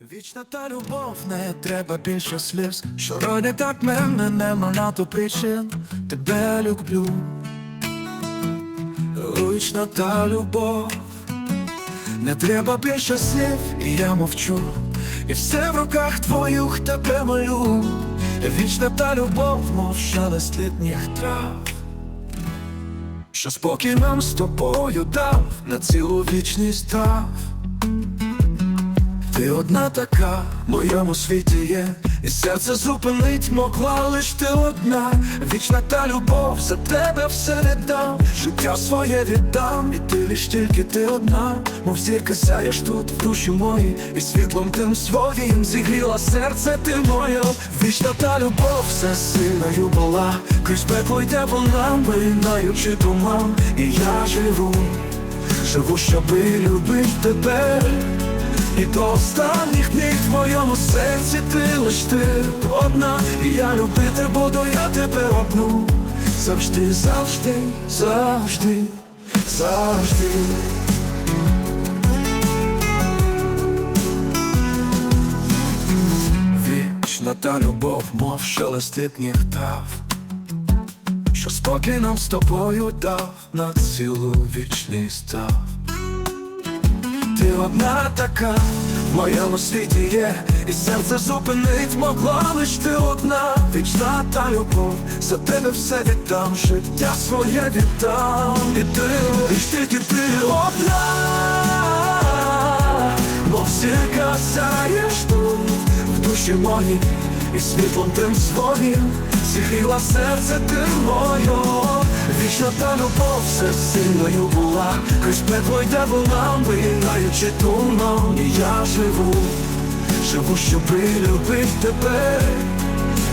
Вічна та любов, не треба більше сліз. Що родить так мене, нема на то причин. Тебе люблю. Вічна та любов. Не треба більше слів, і я мовчу. І все в руках твоїх тебе молю. Вічна та любов, мов шелест літніх трав. Що спокій нам з тобою дав На цілу вічність трав ти одна така в моєму світі є, і серце зупинить могла лиш ти одна. Вічна та любов за тебе все віддам, життя своє віддам, і ти лиш тільки ти одна, мов зірка сяєш тут в душі моїй, і світлом тим своїм зігріла серце ти моє. Вічна та любов все сильною була, крізь пекло йде вона, минаючи туман, і я живу, живу, щоби любить тебе. І до останніх днів в моєму серці ти лиш ти одна, і я любити буду я тебе одну. Завжди, завжди, завжди, завжди. Вічна та любов, мов шелестить трав Що спокій нам з тобою дав на цілу вічність став. Ти одна така в моєму світі є, і серце зупинить могла лиш ти одна, вічна та любов, за тебе все віддам, життя своє віддам, і ти лиш тільки ти одна, бо всі касаєш тут в душі моїй, і світлом тим своїм зігріла серце ти моє. Вічна та любов все сильною була, крізь пекло йде вона, минаючи туман, і я живу, живу, щоби любить тебе,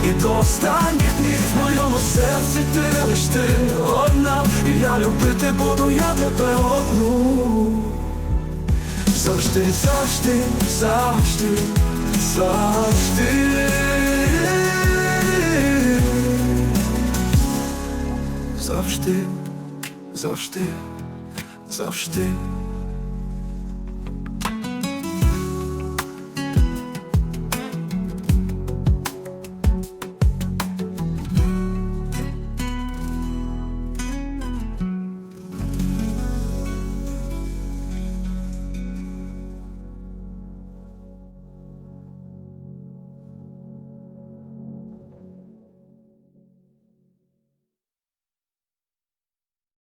і до останніх днів в моєму серці ти лиш ти одна, і я любити буду я тебе одну. Завжди, завжди, завжди, завжди. Завжди, завжди, завжди.